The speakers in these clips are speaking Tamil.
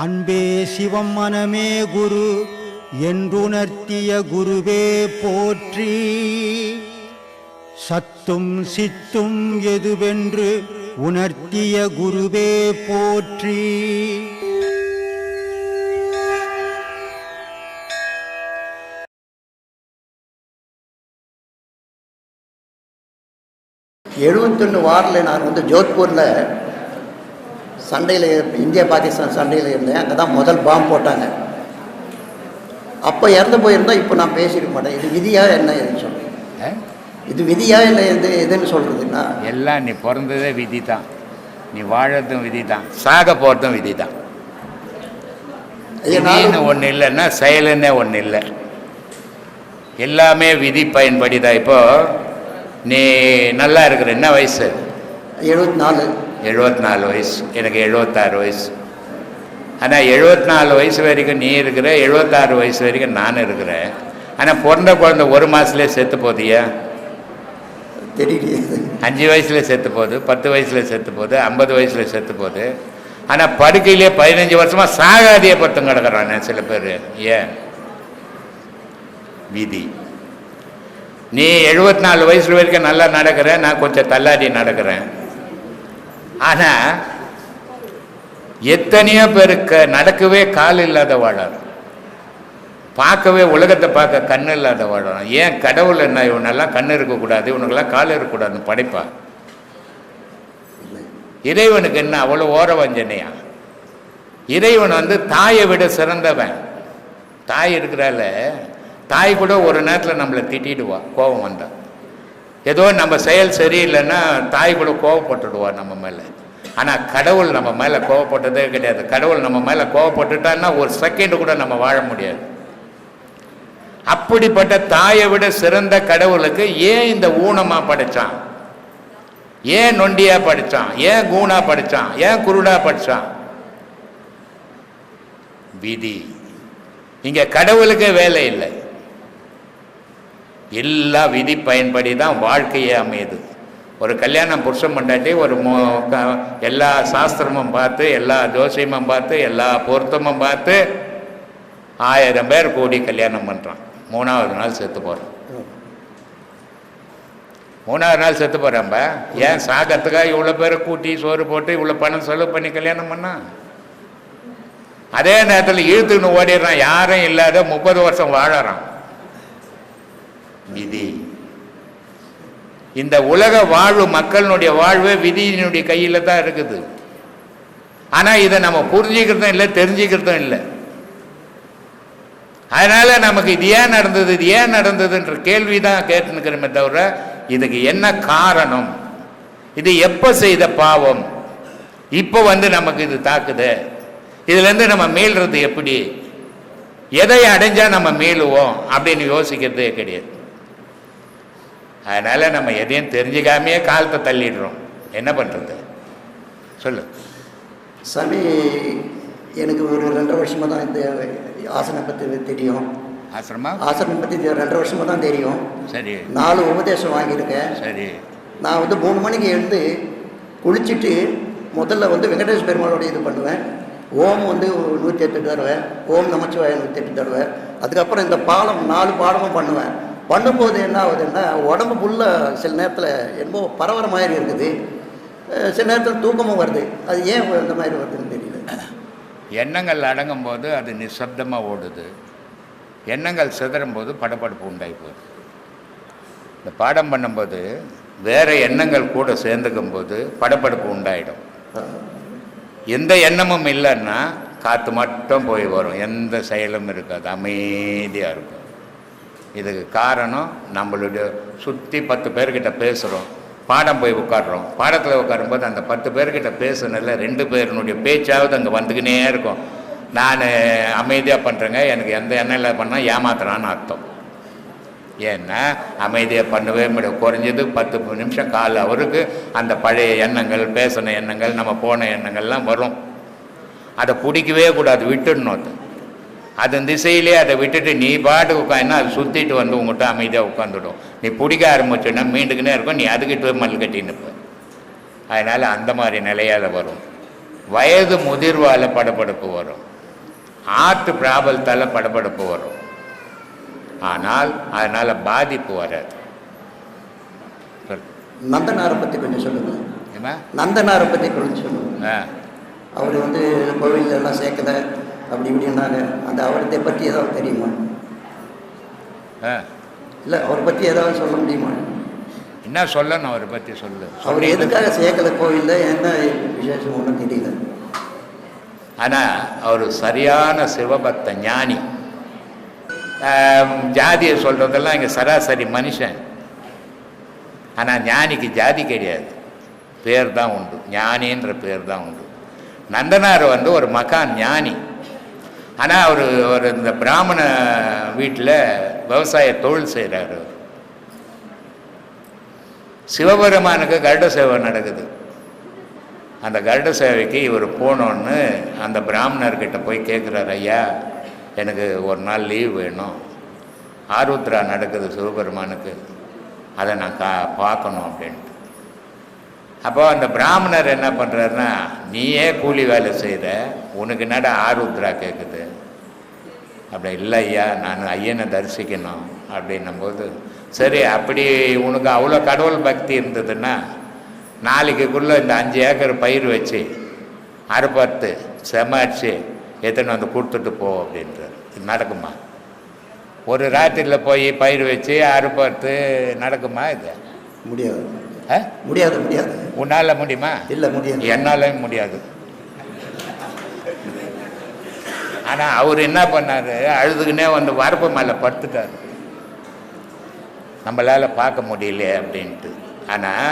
அன்பே சிவம் மனமே குரு என்றுணர்த்திய குருவே போற்றி. சத்தும் சித்தும் எதுவென்று உணர்த்திய குருவே போற்றி. எழுபத்தொன்று வாரில் நான் வந்து ஜோத்பூரில் சண்டையில் இந்தியா பாகிஸ்தான் சண்டையில் இருந்தேன். அங்கே தான் முதல் பாம்பு போட்டாங்க. அப்போ இறந்து போயிருந்தா இப்போ நான் பேசியிருக்க மாட்டேன். இது விதியா என்ன எதுன்னு சொல்கிறேன்? இது விதியா இல்லை எது எதுன்னு சொல்கிறதுன்னா எல்லாம் நீ பிறந்ததே விதி தான் நீ வாழறதும் விதி தான் சாக போகிறதும் விதி தான் ஒன்று இல்லைன்னா செயலுன்னே ஒன்று இல்லை. எல்லாமே விதி பயன்படி தான் இப்போ நீ நல்லா இருக்கிற என்ன வயசு? எழுபத்தி நாலு. எழுபத்தி நாலு வயசு. எனக்கு எழுபத்தாறு வயசு. ஆனால் எழுபத்தி நாலு வயசு வரைக்கும் நீ இருக்கிற எழுபத்தாறு வயசு வரைக்கும் நான் இருக்கிறேன் ஆனால் பிறந்த குழந்தை ஒரு மாதத்துலேயே செத்து போதியா தெரியலையே. அஞ்சு வயசுல செத்து போகுது பத்து வயசுல செத்து போகுது ஐம்பது வயசுல செத்து போகுது. ஆனால் படுக்கையிலே பதினஞ்சு வருஷமா சாகாதிய பத்தம் கிடக்குறானே சில பேர். ஏன்? விதி. நீ எழுபத்தி நாலு வயசு வரைக்கும் நல்லா நடக்கிற நான் கொஞ்சம் தள்ளாடி நடக்கிறேன். ஆனால் எத்தனையோ பேருக்கு நடக்கவே கால் இல்லாத வாழறோம் பார்க்கவே உலகத்தை பார்க்க கண்ணு இல்லாத வாழறோம் ஏன் கடவுள் என்ன இவனெல்லாம் கண்ணு இருக்கக்கூடாது இவனுக்கெல்லாம் கால் இருக்கக்கூடாதுன்னு படைப்பா? இறைவனுக்கு என்ன அவ்வளோ ஓர வஞ்சனையா? இறைவன் வந்து தாயை விட சிறந்தவன். தாய் இருக்கிறால தாய் கூட ஒரு நேரத்தில் நம்மளை திட்டிடுவா கோபம் வந்தால் ஏதோ நம்ம செயல் சரியில்லைன்னா தாய் கூட கோவப்பட்டுடுவா நம்ம மேலே. ஆனால் கடவுள் நம்ம மேலே கோவப்பட்டதே கிடையாது. கடவுள் நம்ம மேலே கோவப்பட்டுட்டான்னா ஒரு செகண்டு கூட நம்ம வாழ முடியாது. அப்படிப்பட்ட தாயை விட சிறந்த கடவுளுக்கு ஏன் இந்த ஊனமாக படித்தான் ஏன் நொண்டியாக படிச்சான்? ஏன் கூணா படிச்சான்? ஏன் குருடாக படிச்சான்? விதி. இங்கே கடவுளுக்கே வேலை இல்லை. எல்லா விதி பயன்படி தான் வாழ்க்கையே அமையுது. ஒரு கல்யாணம் புருஷன் பண்ணாட்டி ஒரு மோ- க- எல்லா சாஸ்திரமும் பார்த்து எல்லா ஜோசியமும் பார்த்து எல்லா பொருத்தமும் பார்த்து ஆயிரம் பேர் கூடி கல்யாணம் பண்ணுறான் மூணாவது நாள் செத்து போகிறான் மூணாவது நாள் செத்து போகிறான்ப ஏன் சாகத்துக்காக இவ்வளோ பேரை கூட்டி சோறு போட்டு இவ்வளோ பணம் செலவு பண்ணி கல்யாணம் பண்ணா? அதே நேரத்தில் இழுத்துன்னு ஓடிடுறான். யாரும் இல்லாத முப்பது வருஷம் வாழறான். விதி. இந்த உலக வாழ்வு மக்களினுடைய வாழ்வே விதியினுடைய கையில் தான் இருக்குது. ஆனால் இதை நம்ம புரிஞ்சுக்கிறதும் இல்லை தெரிஞ்சுக்கிறதும் இல்லை. அதனால நமக்கு இது ஏன் நடந்தது இது ஏன் நடந்ததுன்ற கேள்வி தான் கேட்டுனுக்கிறோமே தவிர இதுக்கு என்ன காரணம்? இது எப்போ செய்த பாவம்? இப்போ வந்து நமக்கு இது தாக்குது. இதுலேருந்து நம்ம மீள்றது எப்படி? எதை அடைஞ்சா நம்ம மீளுவோம் அப்படின்னு யோசிக்கிறதே கிடையாது. அதனால நம்ம எதையும் தெரிஞ்சுக்காமையே காலத்தை தள்ளிடுறோம். என்ன பண்றது? சொல்லு. சாமி எனக்கு ஒரு ரெண்டரை வருஷமாக தான் இந்த ஆசனை பற்றி தெரியும். ஆசிரமா ஆசனம் பற்றி ரெண்டரை வருஷமாக தான் தெரியும். சரி. நாலு உபதேசம் வாங்கியிருக்கேன். சரி. நான் வந்து மூணு மணிக்கு எழுந்து குளிச்சுட்டு முதல்ல வந்து வெங்கடேஷ் பெருமாளோட இது பண்ணுவேன். ஓம் வந்து நூற்றி எட்டு தடவை ஓம் நமச்சிவாய நூற்றி எட்டு தடவை. அதுக்கப்புறம் இந்த பாலம் நாலு பாடமும் பண்ணுவேன். பண்ணும்போது என்ன ஆகுதுன்னா உடம்பு ஃபுல்லாக சில நேரத்தில் என்னமோ பரவற மாதிரி இருக்குது. சில நேரத்தில் தூக்கமும் வருது. அது ஏன் இந்த மாதிரி வருதுன்னு தெரியல. எண்ணங்கள் அடங்கும் போது அது நிசப்தமாக ஓடுது. எண்ணங்கள் சிதறும் போது படப்படுப்பு உண்டாகி போகுது. இந்த பாடம் பண்ணும்போது வேறு எண்ணங்கள் கூட சேர்ந்துக்கும் போது படப்படுப்பு உண்டாயிடும். எந்த எண்ணமும் இல்லைன்னா காற்று மட்டும் போய் வரும். எந்த செயலும் இருக்காது. அமைதியாக இருக்கும். இதுக்கு காரணம் நம்மளுடைய சுற்றி பத்து பேர்கிட்ட பேசுகிறோம் பாடம் போய் உட்காடுறோம் பாடத்தில் உட்காரும்போது அந்த பத்து பேர்கிட்ட பேசுனதில்ல ரெண்டு பேருனுடைய பேச்சாவது அங்கே வந்துக்கினே இருக்கும். நான் அமைதியாக பண்ணுறேங்க எனக்கு எந்த எண்ணம் இல்லை பண்ணால் ஏமாத்துறான்னு அர்த்தம். ஏன்னா அமைதியாக பண்ணவே முடியும் குறைஞ்சது பத்து நிமிஷம் கால் அவருக்கு. அந்த பழைய எண்ணங்கள் பேசின எண்ணங்கள் நம்ம போன எண்ணங்கள்லாம் வரும். அதை பிடிக்கவே கூடாது. விட்டுடணும் அது. அதன் திசையிலே அதை விட்டுட்டு நீ பாட்டு உட்காந்துனா அது சுற்றிட்டு வந்து உங்கள்கிட்ட அமைதியாக உட்காந்துடும் நீ பிடிக்க ஆரம்பிச்சோன்னா மீண்டுக்கினே இருக்கும்? நீ அதுக்கிட்ட மல் கட்டி நிற்ப அதனால் அந்த மாதிரி நிலையால் வரும். வயது முதிர்வால் படபடப்பு வரும். ஆற்று பிராபலத்தால் படபடப்பு வரும். ஆனால் அதனால் பாதிப்பு வராது. நந்தனாரை பற்றி கொஞ்சம் சொல்லுங்க. ஏம்மா? நந்தனாரை பற்றி கொஞ்சம் சொல்லுங்க. அவர் வந்து கோவில்ல எல்லாம் சேர்க்கல. அப்படி இப்படின்னாங்க அந்த அவரத்தை பற்றி ஏதாவது தெரியுமா? இல்லை அவரை பற்றி ஏதாவது சொல்ல முடியுமா? என்ன சொல்லணும் அவரை பற்றி சொல்லு. அவர் எதுக்காக சேர்க்கல கோவில்ல? என்ன விசேஷம் ஒன்றும் தெரியல. ஆனால் அவர் சரியான சிவபக்த ஞானி. ஜாதியை சொல்கிறதெல்லாம் இங்கே சராசரி மனுஷன். ஆனால் ஞானிக்கு ஜாதி கிடையாது. பேர் தான் உண்டு. ஞானின்ற பேர் தான் உண்டு. நந்தனார் வந்து ஒரு மகான் ஞானி. ஆனால் அவர் ஒரு இந்த பிராமண வீட்டில் விவசாய தொழில் செய்கிறாரு சிவபெருமானுக்கு கருட சேவை நடக்குது. அந்த கருட சேவைக்கு இவர் போனோன்னு அந்த பிராமணர்கிட்ட போய் கேட்குறாரு ஐயா எனக்கு ஒரு நாள் லீவ் வேணும். ஆருத்ரா நடக்குது சிவபெருமானுக்கு. அதை நான் கா பார்க்கணும் அப்படின்ட்டு. அப்போ அந்த பிராமணர் என்ன பண்ணுறாருன்னா நீயே கூலி வேலை செய்கிற உனக்கு என்னடா ஆருத்ரா கேட்குது அப்படி இல்லை ஐயா நான் ஐயனை தரிசிக்கணும். அப்படின்னும்போது சரி அப்படி உனக்கு அவ்வளோ கடவுள் பக்தி இருந்ததுன்னா நாளைக்குள்ளே இந்த அஞ்சு ஏக்கர் பயிர் வச்சு அறுபத்து செமாச்சு எத்தனை வந்து கொடுத்துட்டு போ அப்படின்றார். இது நடக்குமா? ஒரு ராத்திரியில் போய் பயிர் வச்சு அறுபத்து நடக்குமா இது? முடியாது. முடியாது முடியாது. உன்னால் முடியுமா? இல்லை முடியாது. என்னாலையும் முடியாது. ஆனால் அவர் என்ன பண்ணார்? அழுதுகினே வந்து வரப்பு மேலே படுத்துட்டார். நம்மளால் பார்க்க முடியலையே அப்படின்ட்டு. ஆனால்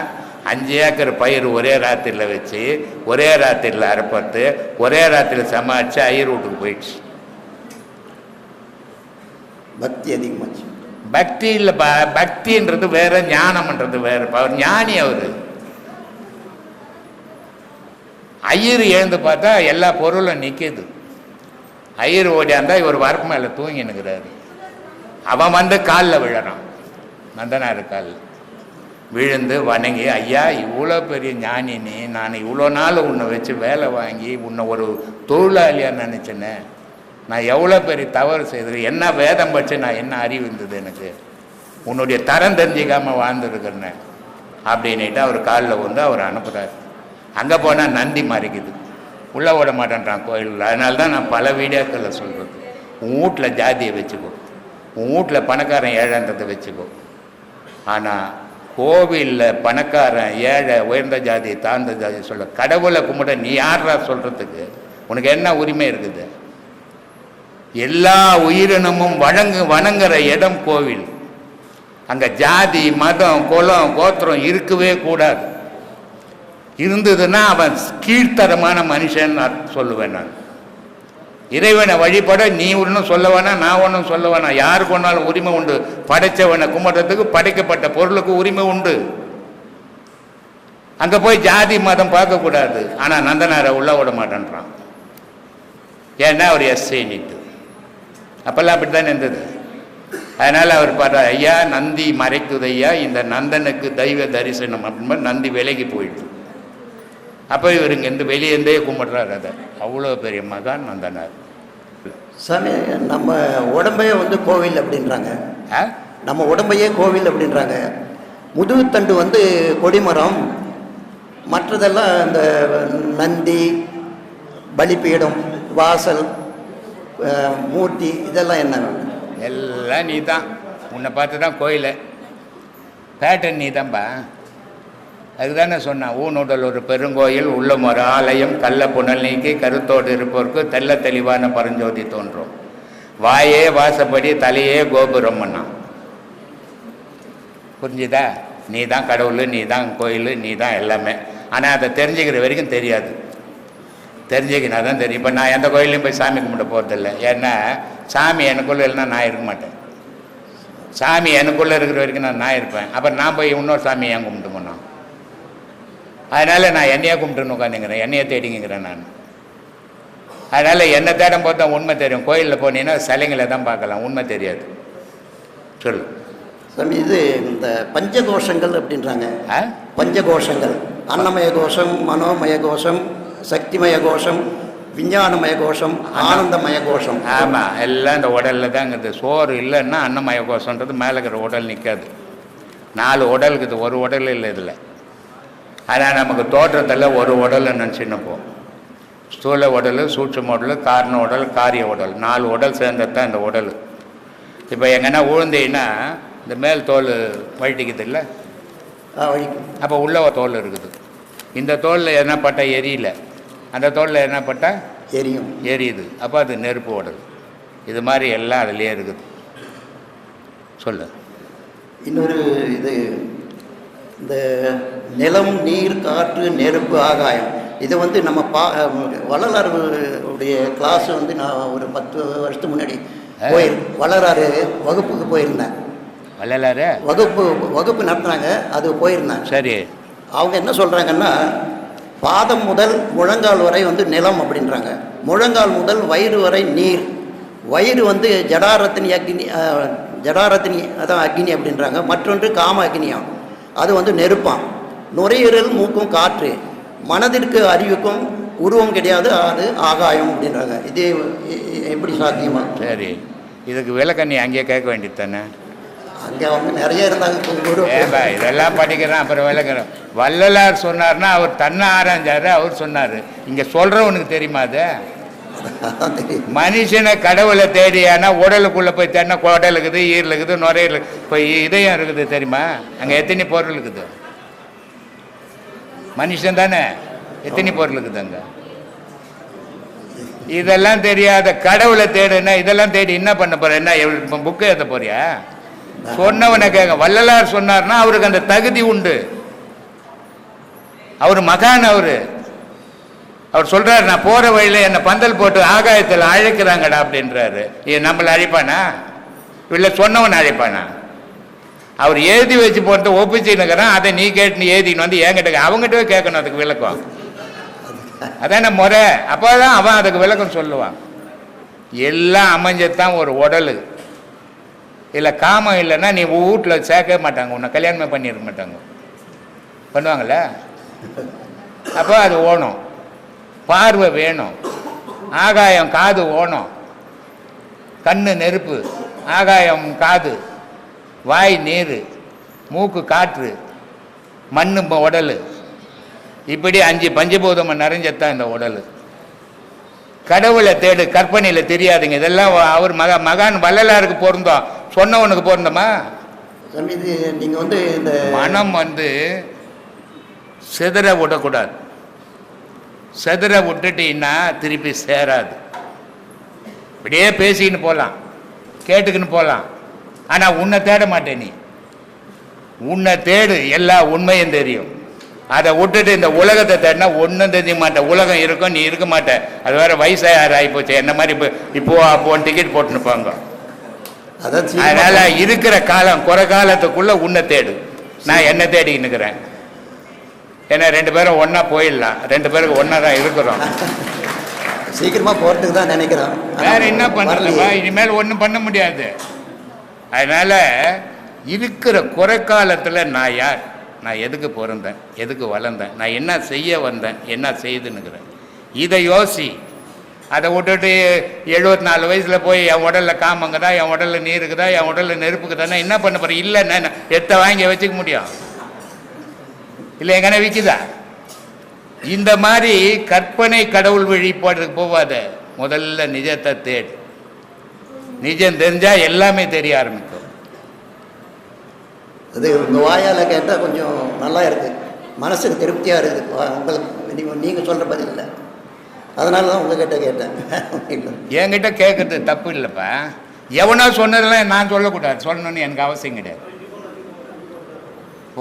அஞ்சு ஏக்கர் பயிர் ஒரே ராத்திரியில் வச்சு ஒரே ராத்திரியில் அறுப்பத்து ஒரே ராத்திரியில் சமாளித்து ஐயர் வீட்டுக்கு போயிடுச்சு. பக்தி அதிகமாச்சு. பக்தி இல்லை ப பக்தின்றது வேற ஞானம்ன்றது வேற. அவர் ஞானி அவர். ஐயர் எழுந்து பார்த்தா எல்லா பொருளும் நிற்கிது ஐயர் ஓடியாந்தா இவர் வரப்பு மேலே தூங்கினுக்கிறாரு. அவன் வந்து காலில் விழறான். நந்தனார் காலில். விழுந்து வணங்கி ஐயா இவ்வளோ பெரிய ஞானினி நான் இவ்வளோ நாள் உன்னை வச்சு வேலை வாங்கி உன்னை ஒரு தொழிலாளியாக நினச்சினேன் நான் எவ்வளோ பெரிய தவறு செய்தது? என்ன வேதம் பற்றி நான் என்ன அறிவு இருந்தது எனக்கு? உன்னுடைய தரம் தெரிஞ்சிக்காமல் வாழ்ந்துருக்கிறேன்னு. அப்படின்னுட்டு அவர் காலில் வந்து அவர் அனுப்புகிறார் அங்கே போனால் நந்தி மறைக்குது. உள்ளே விட மாட்டேன்றான் கோயிலில். அதனால தான் நான் பல வீடியோக்களில் சொல்கிறது உன் வீட்டில் ஜாதியை வச்சுக்கோ. உன் வீட்டில் பணக்காரன் ஏழைன்றதை வச்சுக்கோ. ஆனால் கோவிலில் பணக்காரன் ஏழை உயர்ந்த ஜாதி தாழ்ந்த ஜாதி சொல்ல கடவுளை கும்பிட நீ யாரா சொல்கிறதுக்கு உனக்கு என்ன உரிமை இருக்குது? எல்லா உயிரினமும் வழங்கு வணங்குற இடம் கோவில். அங்கே ஜாதி மதம் குலம் கோத்திரம் இருக்கவே கூடாது. இருந்ததுன்னா அவன் கீழ்த்தரமான மனுஷன் நான் சொல்லுவேன் நான். இறைவனை வழிபட நீ ஒன்றும் சொல்ல வேணாம் நான் ஒன்றும் சொல்ல வேணாம் யாருக்கு ஒன்றாலும் உரிமை உண்டு. படைச்சவனை கும்பிட்றதுக்கு படைக்கப்பட்ட பொருளுக்கு உரிமை உண்டு. அங்கே போய் ஜாதி மதம் பார்க்கக்கூடாது. ஆனால் நந்தனாரை உள்ள விட மாட்டேன்றான். ஏன்னா அவர் எஸ்ஐ நீட்டு. அப்போல்லாம் அப்படி தான் இருந்தது. அதனால் அவர் பார்த்தா ஐயா நந்தி மறைக்குது ஐயா இந்த நந்தனுக்கு தெய்வ தரிசனம். அப்படின்னு நந்தி விலகி போயிடுது அப்போ இவர் இங்கேருந்து வெளியேந்தே கும்பிட்றாரு அதை. அவ்வளோ பெரிய மகான் நந்தனார். சாமி நம்ம உடம்பையே வந்து கோவில் அப்படின்றாங்க. நம்ம உடம்பையே கோவில் அப்படின்றாங்க. முதுகுத்தண்டு வந்து கொடிமரம் மற்றதெல்லாம் இந்த நந்தி பலிபீடம் வாசல் மூர்த்தி இதெல்லாம் என்ன எல்லாம் நீ தான் உன்னை பார்த்து தான் கோயில். பேட்டன் நீ தான்பா அதுதானே சொன்னான் ஊனுடல் ஒரு பெருங்கோயில் உள்ளம் ஒரு ஆலயம் கள்ள புனல் நீக்கி கருத்தோடு இருப்போருக்கு தெல்ல தெளிவான பரஞ்சோதி தோன்றும். வாயே வாசப்படி தலையே கோபுரம் புரிஞ்சுதா? நீ தான் கடவுள் நீ தான் கோயில் நீ தான் எல்லாமே. ஆனால் அதை தெரிஞ்சுக்கிற வரைக்கும் தெரியாது. தெரிஞ்சுக்கினா தான் தெரியும். இப்போ நான் எந்த கோயிலையும் போய் சாமி கும்பிட போகிறதில்ல ஏன்னா சாமி எனக்குள்ளே இல்லைன்னா நான் இருக்க மாட்டேன். சாமி எனக்குள்ளே இருக்கிற வரைக்கும் நான் நான் இருப்பேன். அப்புறம் நான் போய் இன்னொரு சாமி ஏன் கும்பிட்டு போனோம் அதனால் நான் என்னையே கும்பிட்டுன்னு உட்காந்துங்கிறேன் என்னையே தேடிங்கிறேன் நான். அதனால் என்னை தேடும் போது தான் உண்மை தெரியும். கோயிலில் போனீங்கன்னா சிலைங்களை தான் பார்க்கலாம். உண்மை தெரியாது. சொல்லு. சாமி இது இந்த பஞ்சகோஷங்கள் அப்படின்றாங்க. ஆ? பஞ்சகோஷங்கள். அன்னமய கோஷம் மனோமய கோஷம் சக்திமய கோஷம் விஞ்ஞானமய கோஷம் ஆனந்தமய கோஷம் ஆமாம் எல்லாம் இந்த உடலில் தான் இருக்குது. சோறு இல்லைன்னா அன்னமய கோஷன்றது மேலே இருக்கிற உடல் நிற்காது நாலு உடல் இருக்குது ஒரு உடல் இல்லை இதில். ஆனால் நமக்கு தோற்றத்தில் ஒரு உடல் நினச்சின்னப்போ ஸ்தூல உடல் சூட்சம உடல் காரண உடல் காரிய உடல். நாலு உடல் சேர்ந்தது தான் இந்த உடல். இப்போ எங்கன்னா உழுந்தீங்கன்னா இந்த மேல் தோல் வழட்டிக்குது இல்லை? அப்போ உள்ள தோல் இருக்குது. இந்த தோலில் என்ன பட்டா எரியல. அந்த தோலில் என்ன பட்டா? எரியும். எரியுது. அப்போ அது நெருப்பு உடல் இது மாதிரி எல்லாம் அதுலேயே இருக்குது. சொல்லு. இன்னொரு இது இந்த நிலம் நீர் காற்று நெருப்பு ஆகாயம். இது வந்து நம்ம பா வள்ளலார் உடைய கிளாஸ் வந்து நான் ஒரு பத்து வருஷத்துக்கு முன்னாடி போய் வள்ளலாறு வகுப்புக்கு போயிருந்தேன். வள்ளலாரு வகுப்பு வகுப்பு நடத்துனாங்க அது போயிருந்தேன். சரி. அவங்க என்ன சொல்கிறாங்கன்னா பாதம் முதல் முழங்கால் வரை வந்து நிலம் அப்படின்றாங்க. முழங்கால் முதல் வயிறு வரை நீர். வயிறு வந்து ஜடாரத்தினி அக்னி ஜடாரத்தினி அதான் அக்னி அப்படின்றாங்க. மற்றொன்று காம அக்னியாம். அது வந்து நெருப்பாம். நுரையீரல் மூக்கும் காற்று. மனதிற்கு அறிவுக்கும் உருவம் கிடையாது. அது ஆகாயம் அப்படின்றாங்க. இது எப்படி சாத்தியமா? சரி. இதுக்கு விளக்கண்ணி அங்கேயே கேட்க வேண்டியது தானே? அங்கே அவங்க நிறைய இருந்தாங்க இதெல்லாம் படிக்கிறேன் அப்புறம் விளக்குறேன். வள்ளலார் சொன்னார்னா அவர் தன்னை ஆராய்ஞ்சாரு அவர் சொன்னார். இங்கே சொல்கிறவனுக்கு தெரியுமா அது? மனுஷனை கடவுளை தேடியானா உடலுக்குள்ளே போய் தேடினா குடல் இருக்குது ஈரல் இருக்குது நுரையீரல் இப்போ இதயம் இருக்குது தெரியுமா? அங்கே எத்தனை பொருள் இருக்குது? மனுஷன் தானே? எத்தனை பொருள் இருக்குது அங்கே? இதெல்லாம் தெரியாத கடவுளை தேடுனா இதெல்லாம் தேடி என்ன பண்ண போற? என்ன புக்கு எழுத போறியா? சொன்னவனை கேட்க வள்ளலார் சொன்னார்னா அவருக்கு அந்த தகுதி உண்டு. அவர் மகான் அவரு. அவர் சொல்றாரு நான் போற வழியில என்ன பந்தல் போட்டு ஆகாயத்தில் அழைக்கிறாங்கடா அப்படின்றாரு. இது நம்மளை அழைப்பானா? இல்லை சொன்னவன் அழைப்பானா? அவர் எழுதி வச்சு போட்டு ஒப்பிச்சுன்னுக்கிறான் அதை நீ கேட்டு எழுதின்னு வந்து என்கிட்ட அவங்ககிட்ட கேட்கணும் அதுக்கு விளக்கம். அதான முறை? அப்போதான் அவன் அதுக்கு விளக்கம் சொல்லுவான். எல்லாம் அமைஞ்சதுதான் ஒரு உடலு. இல்லை காமம் இல்லைன்னா நீ வீட்டில் சேர்க்கவே மாட்டாங்க. உன்னை கல்யாணமே பண்ணியிருக்க மாட்டாங்க. பண்ணுவாங்கல்ல? அப்போ அது ஓணும். பார்வை வேணும். ஆகாயம் காது ஓணும். கண்ணு நெருப்பு. ஆகாயம் காது. வாய் நீர். மூக்கு காற்று. மண்ணு உடல். இப்படி அஞ்சு பஞ்சபூதம் நிறைஞ்சத்தான் இந்த உடல். கடவுளை தேடு கற்பனையில் தெரியாதுங்க. இதெல்லாம் அவர் மக மகான் வள்ளலாருக்கு பொருந்தோம். சொன்னவனுக்கு பொருந்தமா இது நீங்கள் வந்து இந்த மனம் வந்து சிதற விடக்கூடாது. சிதற விட்டுட்டீங்கன்னா திருப்பி சேராது. இப்படியே பேசிக்கின்னு போகலாம் கேட்டுக்கின்னு போகலாம் ஆனால் உன்னை தேட மாட்டே நீ. உன்னை தேடு எல்லா உண்மையும் தெரியும். அதை விட்டுட்டு இந்த உலகத்தை தேடினா ஒன்றும் தெரிய மாட்டேன். உலகம் இருக்கும் நீ இருக்க மாட்ட. அது வேற வயசாக ஆகிப்போச்சு என்ன மாதிரி இப்போ இப்போ அப்போ டிக்கெட் போட்டுன்னு போங்க. அதனால இருக்கிற காலம் குறை காலத்துக்குள்ள உன்னை தேடு. நான் என்ன தேடின்னு இருக்கிறேன் ஏன்னா ரெண்டு பேரும் ஒண்ணா போயிடலாம். ரெண்டு பேருக்கு ஒண்ணா தான் இருக்கிறோம். சீக்கிரமா போறதுக்கு தான் நினைக்கிறேன் ஆனா வேற என்ன பண்றதுப்பா வரலையே. இனிமேல் ஒன்றும் பண்ண முடியாது. அதனால இருக்கிற குறை காலத்துல நான் யார்? நான் எதுக்கு பிறந்தேன் எதுக்கு வளர்ந்தேன்? நான் என்ன செய்ய வந்தேன்? என்ன செய்துன்னுக்கிறேன்? இதை யோசி. அதை விட்டுட்டு எழுபத்தி நாலு வயசில் போய் என் உடலில் காமங்குதா என் உடலில் நீர் இருக்குதா என் உடலில் நெருப்புக்குதானா என்ன பண்ண போகிற இல்லைன்னா எத்தை வாங்கி வச்சுக்க முடியும்? இல்லை எங்கன்னா விற்குதா இந்த மாதிரி கற்பனை கடவுள் வழிபாடுக்கு போவாத. முதல்ல நிஜத்தை தேடு. நிஜம் தெரிஞ்சால் எல்லாமே தெரிய ஆரம்பிக்கும். அது உங்கள் வாயால் கேட்டால் கொஞ்சம் நல்லா இருக்குது மனசுக்கு திருப்தியாக இருக்குது. உங்களுக்கு நீங்கள் சொல்கிற பதில் இல்லை. அதனால தான் உங்ககிட்ட கேட்டேன். என்கிட்ட கேட்கறது தப்பு இல்லைப்பா. எவனோ சொன்னதெல்லாம் நான் சொல்லக்கூடாது. சொல்லணும்னு எனக்கு அவசியம் கிடையாது.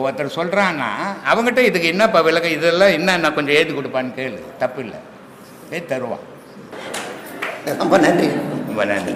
ஒருத்தர் சொல்கிறான்னா அவங்ககிட்ட இதுக்கு என்னப்பா விலகம் இதெல்லாம் என்ன நான் கொஞ்சம் எழுதி கொடுப்பான்னு கேளு. தப்பு இல்லை. ஏ தருவான் ரொம்ப நன்றி. ரொம்ப நன்றி.